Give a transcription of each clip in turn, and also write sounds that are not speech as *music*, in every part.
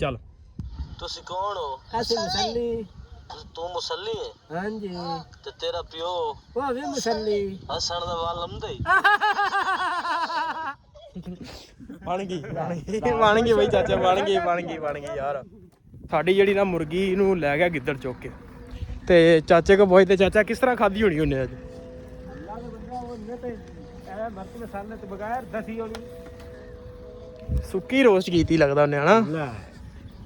ਚੱਲ। ਤੁਸੀਂ ਕੌਣ ਹੋ? ਅਸੀਂ ਮੁਸੱਲੀ। ਤੂੰ- ਮੁਸੱਲੀ? ਹੈ ਹਾਂਜੀ। ਤੇ ਤੇਰਾ ਪਿਓ? ਉਹ ਵੀ ਮੁਸੱਲੀ। ਹਸਣ ਦਾ ਵਾਲ ਲੰਮਦਾ ਹੀ। ਬਣ ਗਈ ਬਣ ਗਈ ਬਣ ਗਈ ਬਈ ਚਾਚਾ ਬਣ ਗਈ ਬਣ ਗਈ ਬਣ ਗਈ ਯਾਰ। ਸਾਡੀ ਜਿਹੜੀ ਨਾ ਮੁਰਗੀ ਨੂੰ ਲੈ ਗਿਆ ਗਿੱਦੜ ਚੁੱਕ ਕੇ। ਤੇ ਚਾਚੇ ਕੋ ਤੇ ਚਾਚਾ ਕਿਸ ਤਰ੍ਹਾਂ ਖਾਧੀ ਹੋਣੀ ਉਹਨੇ ਅੱਜ? ਅੱਲਾ ਦਾ ਬੰਦਾ ਉਹ ਨੇ ਤੇ ਇਹ ਮਰਤ ਮਸਾਲੇ ਤੋਂ ਬਗੈਰ ਦਸੀ ਹੋਣੀ। ਸੁੱਕੀ ਰੋਸਟ ਕੀਤੀ ਲੱਗਦਾ ਉਹਨੇ ਹਨਾ? ਲੈ।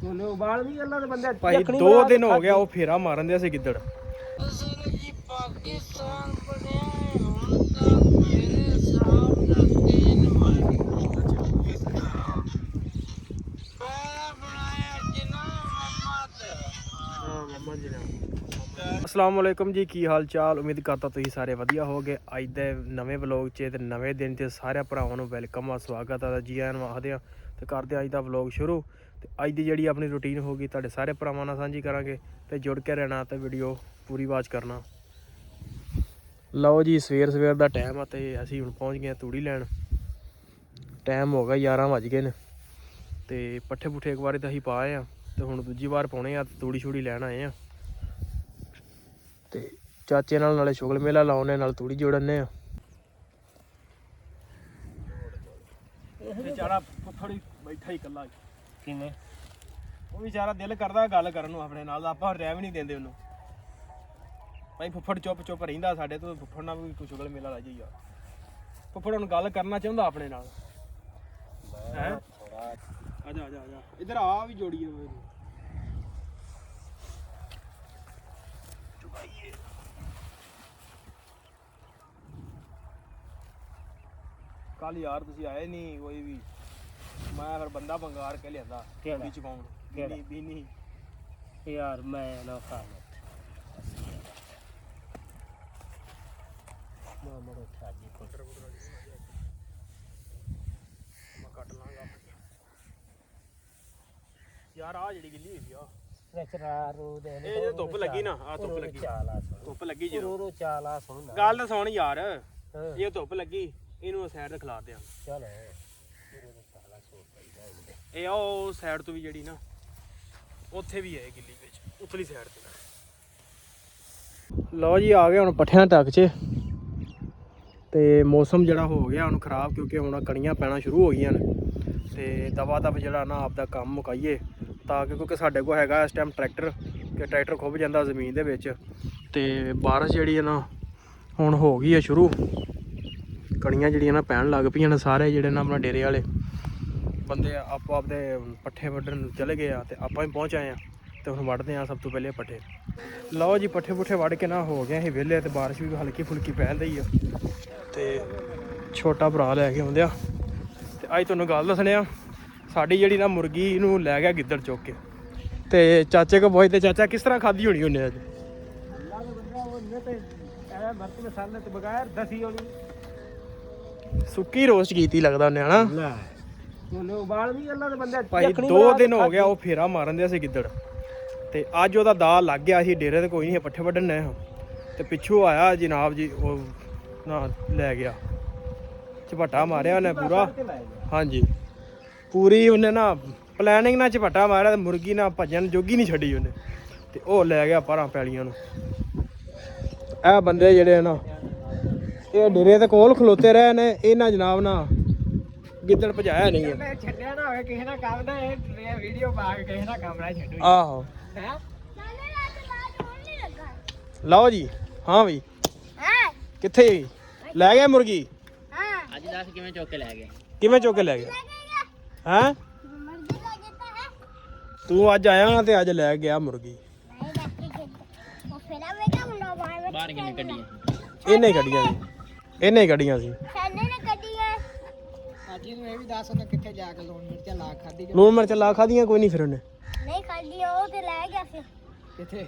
ਉਹਨੇ ਉਬਾਲ ਵੀ ਅੱਲਾ ਦੇ ਬੰਦੇ ਭਾਈ ਯਖਣੀ 2 ਬਣਾ ਕੇ ਦਿਨ ਹੋ ਗਿਆ ਉਹ ਫੇਰਾ ਮਾਰਨ ਦੇ ਸੀ ਗਿੱਦੜ। ਅਸਲਾਮ ਵਾਲੇਕੁਮ ਜੀ ਕੀ ਹਾਲ ਚਾਲ ਉਮੀਦ ਕਰਦਾ ਤੁਸੀਂ ਸਾਰੇ ਵਧੀਆ ਹੋਗੇ ਅੱਜ ਦੇ ਨਵੇਂ ਵਲੌਗ 'ਚ ਤੇ ਨਵੇਂ ਦਿਨ 'ਚ ਸਾਰੇ ਭਰਾਵਾਂ ਨੂੰ ਵੈਲਕਮ ਆ ਸਵਾਗਤ ਆ। ਜੀ ਆਇਆਂ ਨੂੰ ਆਖਦੇ ਆ ਤੇ ਕਰਦੇ ਅੱਜ ਦਾ ਵਲੌਗ ਸ਼ੁਰੂ। ਤੇ ਅੱਜ ਦੀ ਜਿਹੜੀ ਆਪਣੀ ਰੁਟੀਨ ਹੋਗੀ ਤੁਹਾਡੇ ਸਾਰੇ ਭਰਾਵਾਂ ਨਾਲ ਸਾਂਝੀ ਕਰਾਂਗੇ ਤੇ ਜੁੜ ਕੇ ਰਹਿਣਾ ਤੇ ਵੀਡੀਓ ਪੂਰੀ ਵਾਚ ਕਰਨਾ। ਲਓ ਜੀ, ਸਵੇਰ ਸਵੇਰ ਦਾ ਟਾਈਮ ਆ ਤੇ ਅਸੀਂ ਹੁਣ ਪਹੁੰਚ ਗਏ ਆ ਤੂੜੀ ਲੈਣ। ਟਾਈਮ ਹੋ ਗਿਆ 11 ਵਜ ਗਏ ਨੇ। ਤੇ ਪੱਠੇ ਪੁੱਠੇ ਇੱਕ ਵਾਰੀ ਤਾਂ ਅਸੀਂ ਪਾਏ ਆ ਤੇ ਹੁਣ ਦੂਜੀ ਵਾਰ ਪਾਉਣੇ ਆ ਤੇ ਤੂੜੀ ਛੂੜੀ ਲੈਣ ਆਏ ਆ ਤੇ ਚਾਚੇ ਨਾਲ ਨਾਲੇ ਸ਼ੁਗਲ ਮੇਲਾ ਲਾਉਣੇ, ਨਾਲ ਤੂੜੀ ਜੋੜਨੇ ਆ। ਵਿਚਾਰਾ ਥੋੜੀ ਬੈਠਾ ਹੀ ਇਕੱਲਾ ਕਿਵੇਂ ਉਹ ਵਿਚਾਰਾ ਦਿਲ ਕਰਦਾ ਗੱਲ ਕਰਨ ਨੂੰ ਆਪਣੇ ਨਾਲ, ਆਪਾਂ ਰਹਿ ਵੀ ਨਹੀਂ ਦਿੰਦੇ ਉਹਨੂੰ। ਭਾਈ ਫੁੱਫੜ ਚੁੱਪ ਚੁੱਪ ਰਹਿੰਦਾ ਸਾਡੇ ਤੋਂ, ਫੁੱਫੜ ਨਾਲ ਵੀ ਕੋਈ ਸ਼ੁਗਲ ਮੇਲਾ ਲਾ ਜਾਈਆ ਫੁੱਫੜ ਹੁਣ ਗੱਲ ਕਰਨਾ ਚਾਹੁੰਦਾ ਆਪਣੇ ਨਾਲ। ਹੈ? ਆ ਜਾ ਆ ਜਾ ਆ ਜਾ। ਇਧਰ ਆ ਵੀ ਜੋੜੀਏ ਓਏ ਇਹਨੂੰ। ਕੱਲ ਯਾਰ ਤੁਸੀਂ ਆਏ ਨਹੀਂ, ਕੋਈ ਵੀ। ਮੈਂ ਫਿਰ ਬੰਦਾ ਬੰਗਾਰ ਕੇ ਲਿਆਂਦਾ ਕਿਹੜਾ? ਵਿੱਚ ਪਾਉਣ। ਕਿਹੜਾ? ਬੀਨੀ ਬੀਨੀ। ਯਾਰ ਮੈਂ ਨਾ ਖਾਣਾ ਮੈਂ ਮਰੋ ਠਾਜੀ ਕੋ ਮੈਂ ਕੱਟ ਲਾਂਗਾ ਯਾਰ ਆ ਜਿਹੜੀ ਗਿੱਲੀ ਹੋਈ ਆ। ਰਚਰਾ ਰੂ ਦੇ ਇਹ ਜੇ ਧੁੱਪ ਲੱਗੀ ਨਾ ਆ ਧੁੱਪ ਲੱਗੀ। ਚਾਲਾ ਸੁਣ। ਧੁੱਪ ਲੱਗੀ ਰੂ ਜਦੋਂ। ਰੂ ਚਾਲਾ ਸੁਣ। ਗੱਲ ਸੁਣ ਯਾਰ। ਇਹ ਧੁੱਪ ਲੱਗੀ ਇਹਨੂੰ ਸਾਈਡ ਤੇ ਖਿਲਾ ਦਿਆਂ। ਚੱਲ ਰੂ ਰੂ ਚਾਲਾ ਸੁਣ ਪਈਦਾ ਇਹਦੇ ਇਹ ਆ ਉਹ ਸਾਈਡ ਤੋਂ ਵੀ ਜਿਹੜੀ ਨਾ, ਉੱਥੇ ਵੀ ਹੈ ਗਿੱਲੀ ਵਿੱਚ ਉਤਲੀ ਸਾਈਡ ਤੇ ਲਓ ਜੀ, ਆ ਗਏ ਹੁਣ ਪੱਠਿਆਂ ਤੱਕ 'ਚ। ਤੇ ਮੌਸਮ ਜਿਹੜਾ ਹੋ ਗਿਆ ਹੁਣ ਖਰਾਬ, ਕਿਉਂਕਿ ਹੁਣ ਕਣੀਆਂ ਪੈਣਾ ਸ਼ੁਰੂ ਹੋ ਗਈਆਂ ਨੇ। ਤੇ ਦਵਾ ਦਵ ਜਿਹੜਾ ਨਾ ਆਪਦਾ ਕੰਮ ਮੁਕਾਈਏ, ਤਾਂ ਕਿ ਕਿਉਂਕਿ ਸਾਡੇ ਕੋਲ ਹੈਗਾ ਇਸ ਟਾਈਮ ਟਰੈਕਟਰ, ਕਿ ਟਰੈਕਟਰ ਖੁੱਭ ਜਾਂਦਾ ਜ਼ਮੀਨ ਦੇ ਵਿੱਚ। ਤੇ ਬਾਰਿਸ਼ ਜਿਹੜੀ ਹੈ ਨਾ, ਹੁਣ ਹੋ ਗਈ ਹੈ ਸ਼ੁਰੂ। ਕਣੀਆਂ ਜਿਹੜੀਆਂ ਨਾ ਪੈਣ ਲੱਗ ਪਈਆਂ ਨੇ ਸਾਰੇ ਜਿਹੜੇ ਨਾ ਆਪਣਾ ਡੇਰੇ ਵਾਲੇ। ਬੰਦੇ ਆਪੋ ਆਪਦੇ ਪੱਠੇ ਵੱਢਣ ਚਲੇ ਗਏ ਆ ਤੇ ਆਪਾਂ ਵੀ ਪਹੁੰਚ ਆਏ ਆ ਤੇ ਹੁਣ ਵੱਢਦੇ ਆ ਸਭ ਤੋਂ ਪਹਿਲੇ ਪੱਠੇ। ਲਓ ਜੀ ਪੱਠੇ ਪੁੱਠੇ ਵੱਢ ਕੇ ਨਾ ਹੋ ਗਏ ਅਸੀਂ ਵਿਹਲੇ ਤੇ ਬਾਰਿਸ਼ ਵੀ ਹਲਕੀ ਫੁਲਕੀ ਪੈ ਰਹੀ ਆ। ਤੇ ਛੋਟਾ ਭਰਾ ਲੈ ਕੇ ਆਉਂਦੇ ਆ। ਤੇ ਅੱਜ ਤੁਹਾਨੂੰ ਗੱਲ ਦੱਸਣੇ ਆ ਸਾਡੀ ਜਿਹੜੀ ਨਾ ਮੁਰਗੀ ਨੂੰ ਲੈ ਗਿਆ ਗਿੱਦੜ ਚੁੱਕ ਕੇ। ਤੇ ਚਾਚੇ ਕੋ ਪਹੁੰਚ ਤੇ ਚਾਚਾ ਕਿਸ ਤਰ੍ਹਾਂ ਖਾਧੀ ਹੋਣੀ ਉਹਨੇ ਅੱਜ? ਸੁੱਕੀ ਰੋਸਟ ਕੀਤੀ ਲੱਗਦਾ ਉਹਨੇ ਹਨਾ? ਲੈ। ਉਹਨੇ ਉਬਾਲ ਵੀ ਅੱਲਾ ਦੇ ਬੰਦੇ ਭਾਈ ਯਖਣੀ 2 ਬਣਾ ਕੇ ਦਿਨ ਹੋ ਗਿਆ ਉਹ ਫੇਰਾ ਮਾਰਨ ਦੇ ਸੀ ਗਿੱਦੜ। ਤੇ ਅੱਜ ਉਹਦਾ ਦਾ ਲੱਗ ਗਿਆ ਸੀ ਡੇਰੇ ਤੇ ਕੋਈ ਨਹੀਂ ਪੱਠੇ ਵੱਢਣ ਨੇ ਤੇ ਪਿੱਛੋਂ ਆਇਆ ਜਨਾਬ ਜੀ ਉਹ ਨਾ ਲੈ ਗਿਆ। ਝਪਟਾ ਮਾਰਿਆ ਉਹਨੇ ਪੂਰਾ। ਹਾਂਜੀ। ਪੂਰੀ ਉਹਨੇ ਨਾ ਪਲੈਨਿੰਗ ਨਾਲ ਝਪਟਾ ਮਾਰਿਆ ਤੇ ਮੁਰਗੀ ਨਾਲ ਭੱਜਣ ਜੋਗੀ ਨਹੀਂ ਛੱਡੀ ਉਹਨੇ। ਤੇ ਉਹ ਲੈ ਗਿਆ ਪਰਾਂ ਪੈਲੀਆਂ ਨੂੰ। ਇਹ ਬੰਦੇ ਜਿਹੜੇ ਨਾ ਇਹ ਡੇਰੇ ਦੇ ਕੋਲ ਖਲੋਤੇ ਰਹੇ ਨੇ ਇਹਨਾਂ ਜਨਾਬ ਨਾ ਗਿੱਦੜ ਭਜਾਇਆ ਨਹੀਂ ਹੈ ਮੈਂ ਛੱਡਿਆ ਨਾ ਹੋਵੇ ਕਿਸੇ ਨਾਲ ਕੰਮ ਨਾ ਇਹ ਵੀਡੀਓ ਪਾ ਕੇ ਕਿਸੇ ਨਾਲ ਕੰਮ ਨਾ ਛੱਡੋ। ਆਹੋ। ਹੈ? ਲਓ ਜੀ ਹਾਂ ਵੀ ਕਿੱਥੇ ਲੈ ਗਿਆ ਮੁਰਗੀ? ਅੱਜ ਦੱਸ ਕਿਵੇਂ ਚੁੱਕ ਕੇ ਲੈ ਗਏ ਕਿਵੇਂ ਚੁੱਕ ਕੇ ਲੈ ਗਿਆ? ਹੈਂ? ਤੂੰ ਅੱਜ ਆਇਆ ਤੇ ਅੱਜ ਲੈ ਗਿਆ ਮੁਰਗੀ। ਬਾਹਰ ਕਿਵੇਂ ਕੱਢੀ ਇਹਨੇ ਹੀ ਕੱਢੀਆਂ ਸੀ। ਇਹਨੇ ਹੀ ਕੱਢੀਆਂ ਸੀ। ਅੱਜ ਨੂੰ ਇਹ ਵੀ ਦੱਸ ਨਾ ਕਿੱਥੇ ਜਾ ਕੇ ਲੋਨ ਮਿਰਚਾਂ ਲਾ ਖਾਦੀ ਲੂਣ ਮਿਰਚ ਲਾ ਖਾਦੀਆਂ ਕੋਈ ਨਹੀਂ ਫਿਰ ਉਹਨੇ? ਨਹੀਂ ਖਾਦੀ ਉਹ ਤੇ ਲੈ ਗਿਆ ਫਿਰ ਕਿੱਥੇ?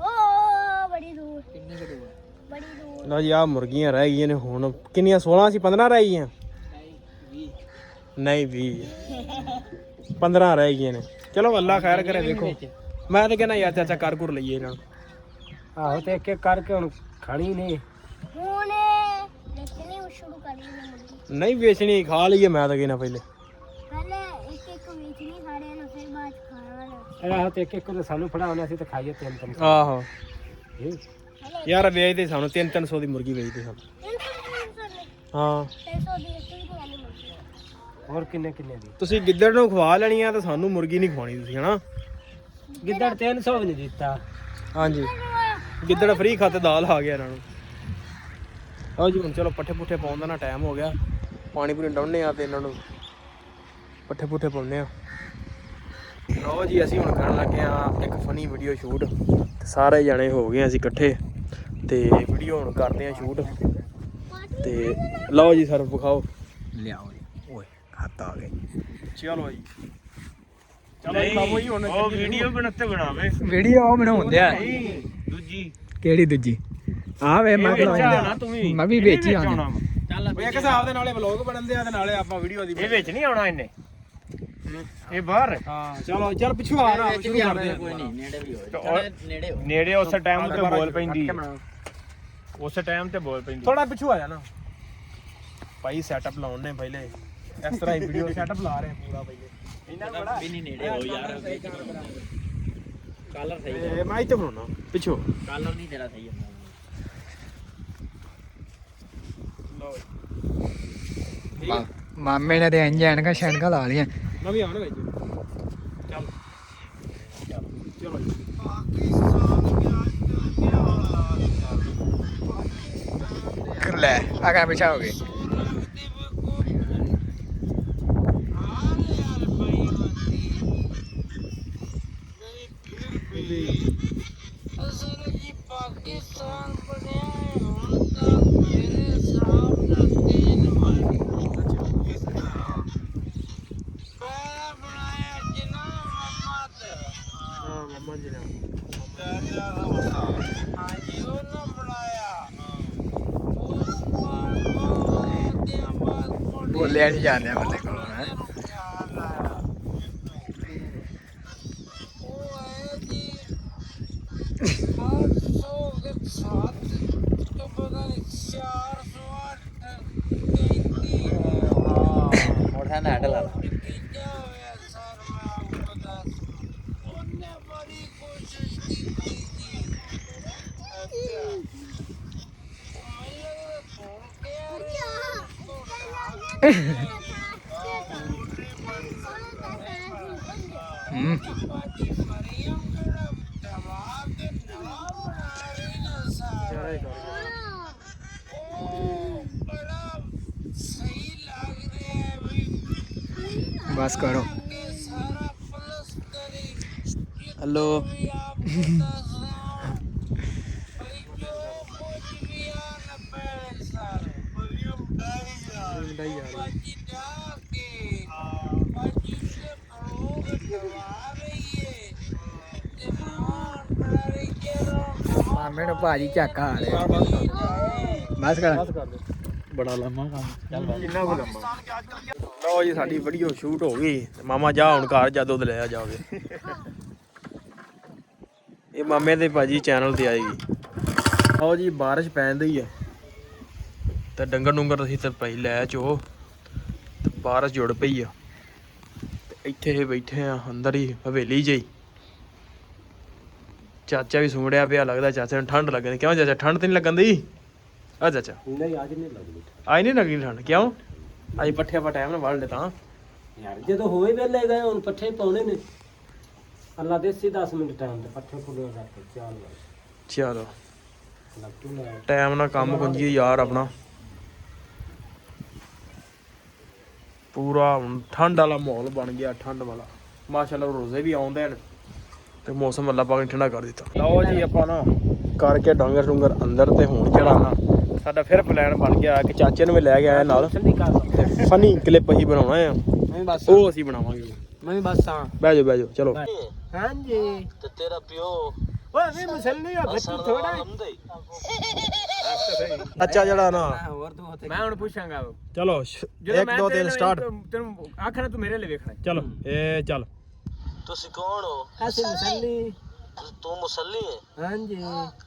ਉਹ ਬੜੀ ਦੂਰ। ਕਿੰਨੀ ਕੁ ਦੂਰ? ਬੜੀ ਦੂਰ। ਲਓ ਜੀ ਆ ਮੁਰਗੀਆਂ ਰਹਿ ਗਈਆਂ ਨੇ ਹੁਣ। ਕਿੰਨੀਆਂ 16 ਸੀ 15 ਰਹਿ ਗਈਆਂ? ਨਹੀਂ 20 ਨਹੀਂ 20 15 ਰਹਿ ਗਈਆਂ ਨੇ। ਚਲੋ ਅੱਲਾ ਖੈਰ ਕਰੇ ਦੇਖੋ। ਮੈਂ ਤਾਂ ਕਹਿੰਦਾ ਯਾਰ ਚਾਚਾ ਕਰ ਕੁਰ ਲਈਏ ਇਹਨਾਂ ਨੂੰ। ਆਹੋ ਤੇ ਇੱਕ ਇੱਕ ਕਰਕੇ ਹੁਣ ਖਾਣੀ ਨਹੀਂ। ਹੁਣ ਦੇਖਣੀ ਸ਼ੁਰੂ ਕਰੀ ਨਹੀਂ ਵੇਚਣੀ ਖਾ ਲਈਏ ਮੈਂ ਤਾਂ ਕਹਿੰਦਾ ਪਹਿਲੇ। ਪਹਿਲੇ ਇੱਕ ਇੱਕ ਵੇਚਣੀ ਸਾਡੇ ਨੂੰ ਫਿਰ ਬਾਅਦ 'ਚ ਖਾਣਾ ਆਹ ਤੇ ਇੱਕ ਇੱਕ ਨੂੰ ਸਾਨੂੰ ਫੜਾਉਣਾ ਸੀ ਤੇ ਖਾਈਏ ਤਿੰਨ ਤਿੰਨ ਆਹੋ। ਇਹ? ਯਾਰ ਵੇਚਦੇ ਸਾਨੂੰ 3-300 ਦੀ ਮੁਰਗੀ ਵੇਚਦੇ ਸਾਨੂੰ। ਹਾਂ। ਤਿੰਨ ਸੌ ਦੀ ਇੱਕ ਵੀ ਨਹੀਂ ਮਿਲਦੀ ਹੋਰ ਕਿੰਨੇ ਕਿੰਨੇ ਦੀ? ਤੁਸੀਂ ਗਿੱਦੜ ਨੂੰ ਖਵਾ ਲੈਣੀ ਆ ਤਾਂ ਸਾਨੂੰ ਮੁਰਗੀ ਨਹੀਂ ਖਵਾਣੀ ਤੁਸੀਂ ਹਨਾ? ਗਿੱਦੜ 300 ਵੀ ਨਹੀਂ ਦਿੱਤਾ। ਹਾਂਜੀ। ਗਿੱਦੜ ਫ੍ਰੀ ਖਾਤੇ ਦਾਲ ਆ ਗਿਆ ਇਹਨਾਂ ਨੂੰ। ਆਓ ਜੀ ਹੁਣ ਚਲੋ ਪੱਠੇ ਪੁੱਠੇ ਪਾਉਣ ਦਾ ਨਾ ਟਾਈਮ ਹੋ ਗਿਆ। ਪਾਣੀ ਪੂਣੀ ਡਾਉਣੇ ਆ ਤੇ ਇਹਨਾਂ ਨੂੰ ਪੱਠੇ ਪੁੱਠੇ ਪਾਉਣੇ ਆ। ਲਓ ਜੀ ਅਸੀਂ ਹੁਣ ਕਰਨ ਲੱਗੇ ਆ ਇੱਕ ਫਨੀ ਵੀਡੀਓ ਸ਼ੂਟ ਤੇ ਸਾਰੇ ਜਣੇ ਹੋ ਗਏ ਅਸੀਂ ਇਕੱਠੇ। ਤੇ ਵੀਡੀਓ ਹੁਣ ਕਰਦੇ ਆ ਸ਼ੂਟ ਤੇ ਲਓ ਜੀ ਸਰ ਵਿਖਾਓ। ਲਿਆਓ ਜੀ। ਓਏ ਹੱਥ ਆ ਗਏ। ਚਲੋ ਜੀ। ਚਲੋ ਜੀ ਬਾਬੂ ਜੀ ਹੁਣ ਉਹ ਵੀਡੀਓ ਬਣਾਤੇ ਬਣਾਵੇ। ਵੀਡੀਓ ਉਹ ਬਣਾਉਂਦੇ ਆ। ਦੂਜੀ। ਕਿਹੜੀ ਦੂਜੀ? ਆ ਵੇ ਮੈਂ ਵੀ। ਮੈਂ ਵੀ ਵਿੱਚ ਹੀ ਆਉਣਾ ਉਹ ਇੱਕ ਹਿਸਾਬ ਦੇ ਨਾਲੇ ਵਲੌਗ ਬਣਦੇ ਆ ਤੇ ਨਾਲੇ ਆਪਾਂ ਵੀਡੀਓ ਦੀ ਇਹ ਵਿੱਚ ਨਹੀਂ ਆਉਣਾ ਇਹਨੇ? ਇਹ ਬਾਹਰ? ਹਾਂ ਚਲੋ ਚੱਲ ਪਿੱਛੋਂ ਆ ਨਾ ਸ਼ੁਰੂ ਕਰਦੇ ਆ। ਕੋਈ ਨਹੀਂ ਨੇੜੇ ਉਸ ਟਾਈਮ ਤੇ ਬੋਲ ਪੈਂਦੀ। ਉਸ ਟਾਈਮ ਤੇ ਬੋਲ ਪੈਂਦੀ। ਥੋੜਾ ਪਿੱਛੋਂ ਆ ਜਾਣਾ। ਭਾਈ ਸੈਟਅਪ ਲਾਉਣ ਨੇ ਪਹਿਲੇ। ਇਸ ਤਰ੍ਹਾਂ ਹੀ ਵੀਡੀਓ ਸੈਟਅਪ ਲਾ ਰਹੇ ਆ ਪੂਰਾ ਪਹਿਲੇ। ਇਹਨਾਂ ਨੂੰ ਬੜਾ ਵੀ ਨਹੀਂ ਨੇੜੇ ਹੋ ਯਾਰ ਕਲਰ ਸਹੀ ਮੈਂ ਇੱਥੇ ਬਣਾਉਣਾ ਪਿੱਛੋਂ। ਕਲਰ ਨਹੀਂ ਤੇਰਾ ਸਹੀ ਹੁੰਦਾ ਮਾਮੇ ਨੇ ਤੇ ਇੰਜ ਐਨਕਾਂ ਸ਼ੈਨਕਾਂ ਲਾ ਲੀਆਂ ਮੈਂ ਵੀ ਆਉਣਾ ਵਿੱਚ। ਚੱਲ। ਚਲੋ ਜੀ। ਕਰ ਲੈ ਆਗਾ ਪਿਛਾ ਹੋ ਗਏ। ਹਾਂ ਮੰਮਾ ਜੀ ਨੇ ਬੋਲਿਆ ਨਹੀਂ ਜਾਂਦੇ ਬੰਦੇ ਕੋਲੋਂ ਹੈ। ਮੋਟਾ ਨਾ ਹਟਲਾ ਹੂੰ। ਬਸ ਕਰੋ। ਹੈਲੋ *laughs* ਮਾਮੇ ਨੂੰ ਭਾਜੀ ਝਾਕਾ ਆ ਰਿਹਾ। ਬਸ ਕਰ। ਬਸ ਕਰ ਦੇ। ਬੜਾ ਲੰਮਾ ਕੰਮ। ਚੱਲ ਕਿੰਨਾ ਕੋ ਲੰਮਾ? ਲਓ ਜੀ ਸਾਡੀ ਵੀਡੀਓ ਸ਼ੂਟ ਹੋ ਗਈ। ਮਾਮਾ ਜਾ ਹੁਣ ਘਰ ਜਾ ਦੁੱਧ ਲੈ ਆ ਜਾਓਗੇ ਇਹ ਮਾਮੇ ਦੇ ਭਾਜੀ ਚੈਨਲ ਤੇ ਆਏਗੀ। ਆਓ ਜੀ ਬਾਰਿਸ਼ ਪੈਂਦੀ ਹੈ ਤੇ ਡੰਗਰ ਡੁੰਗਰ ਅਸੀਂ ਤੇ ਪਈ ਲੈ ਚੋ। ਤੇ ਬਾਰਿਸ਼ ਜੁੜ ਪਈ ਆ। ਤੇ ਇੱਥੇ ਬੈਠੇ ਆ ਅੰਦਰ ਹੀ ਹਵੇਲੀ ਜਿਹੀ। ਚਾਚਾ ਵੀ ਸੁੰਗੜਿਆ ਪਿਆ ਲੱਗਦਾ ਚਾਚਾ ਨੂੰ ਠੰਡ ਲੱਗਣੀ। ਕਿਉਂ ਚਾਚਾ ਠੰਡ ਤੇ ਨਹੀਂ ਲੱਗਣ ਦੀ ਆ ਚਾਚਾ। ਨਹੀਂ ਅੱਜ ਨਹੀਂ ਲੱਗਦੀ ਆਈ ਨਹੀਂ ਲੱਗੀ ਠੰਡ ਕਿਉਂ? ਅੱਜ ਪੱਠੇ ਆਪਾਂ ਟਾਈਮ ਨਾਲ ਵੜ ਲੈ ਤਾਂ ਯਾਰ ਜਦੋਂ ਹੋਏ ਵੇਲੇ ਗਏ ਹੁਣ ਪੱਠੇ ਪਾਉਣੇ ਨੇ। ਅੱਲਾ ਦੇ ਸੀ 10 ਮਿੰਟ ਟਾਈਮ ਤੇ ਪੱਠੇ ਪੁੱਲੇ ਕਰਕੇ ਚਾਲ ਚਲੋ। ਲੱਗ ਲੈ। ਟਾਈਮ ਨਾਲ ਕੰਮ ਕੁੰਜੀ ਯਾਰ ਆਪਣਾ। ਪੂਰਾ ਹੁਣ ਠੰਡ ਵਾਲਾ ਮਾਹੌਲ ਬਣ ਗਿਆ ਠੰਡ ਵਾਲਾ। ਮਾਸ਼ਾਅੱਲਾ ਰੋਜ਼ੇ ਵੀ ਆਉਂਦੇ ਨੇ। ਤੇ ਮੌਸਮ ਅੱਲਾ ਪਾਕ ਨੇ ਠੰਡਾ ਕਰ ਦਿੱਤਾ। ਲਓ ਜੀ ਆਪਾਂ ਨਾ ਕਰਕੇ ਡੰਗਰ ਡੁੰਗਰ ਅੰਦਰ ਤੇ ਹੁਣ ਜਿਹੜਾ ਨਾ ਸਾਡਾ ਫਿਰ ਪਲਾਨ ਬਣ ਗਿਆ ਕਿ ਚਾਚੇ ਨੂੰ ਵੀ ਲੈ ਕੇ ਆਇਆ ਨਾਲ। ਫਨੀ ਕਲਿੱਪ ਹੀ ਬਣਾਉਣਾ ਆ। ਮੈਂ ਵੀ ਬਸ ਉਹ ਅਸੀਂ ਬਣਾਵਾਂਗੇ। ਮੈਂ ਵੀ ਬਸ ਆ। ਬਹਿ ਜਾਓ ਬਹਿ ਜਾਓ ਚਲੋ। ਹਾਂਜੀ। ਤੇ ਤੇਰਾ ਪਿਓ ਓਏ ਵੀ ਮੁਸਲਨੀ ਆ ਬੱਚੂ ਥੋੜਾ ਅੱਛਾ ਜਿਹੜਾ ਨਾ। ਮੈਂ ਹੁਣ ਪੁੱਛਾਂਗਾ। ਚਲੋ ਸ਼- ਇੱਕ ਦੋ ਤਿੰਨ ਸਟਾਰਟ ਤੈਨੂੰ ਆਖਣਾ ਤੂੰ ਮੇਰੇ ਲਈ ਵੇਖਣਾ। ਚਲੋ ਇਹ ਚੱਲ। ਤੁਸੀਂ ਕੌਣ ਹੋ? ਅਸੀਂ ਮੁਸਲਨੀ ਤੂੰ- ਤੂੰ ਮੁਸੱਲੀ ਹੈ ਹਾਂਜੀ।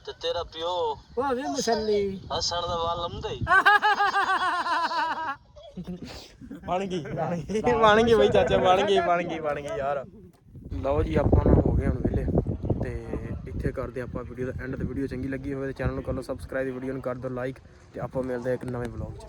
ਤੇ ਤੇਰਾ ਪਿਓ? ਉਹ ਵੀ ਮੁਸਲਨੀ ਹਸਣ ਦਾ ਵਾਲ ਲੰਮਦਾ? ਈ ਬਣ ਗਈ ਬਣ ਗਈ ਬਈ ਚਾਚਾ ਬਣ ਗਈ ਬਣ ਗਈ ਬਣ ਗਈ ਯਾਰ। ਲਓ ਜੀ ਆਪਾਂ ਨਾ ਹੋ ਗਏ ਹੁਣ ਵਿਹਲੇ। ਤੇ ਇੱਥੇ ਕਰਦੇ ਆਪਾਂ ਵੀਡੀਓ ਦਾ ਐਂਡ ਤੇ ਵੀਡੀਓ ਚੰਗੀ ਲੱਗੀ ਹੋਵੇ ਤੇ ਚੈਨਲ ਨੂੰ ਕਰ ਲਓ ਸਬਸਕ੍ਰਾਈਬ ਵੀਡੀਓ ਨੂੰ ਕਰ ਦਿਓ ਲਾਈਕ ਤੇ ਆਪਾਂ ਮਿਲਦੇ ਹਾਂ ਇੱਕ ਨਵੇਂ ਵਲੌਗ 'ਚ।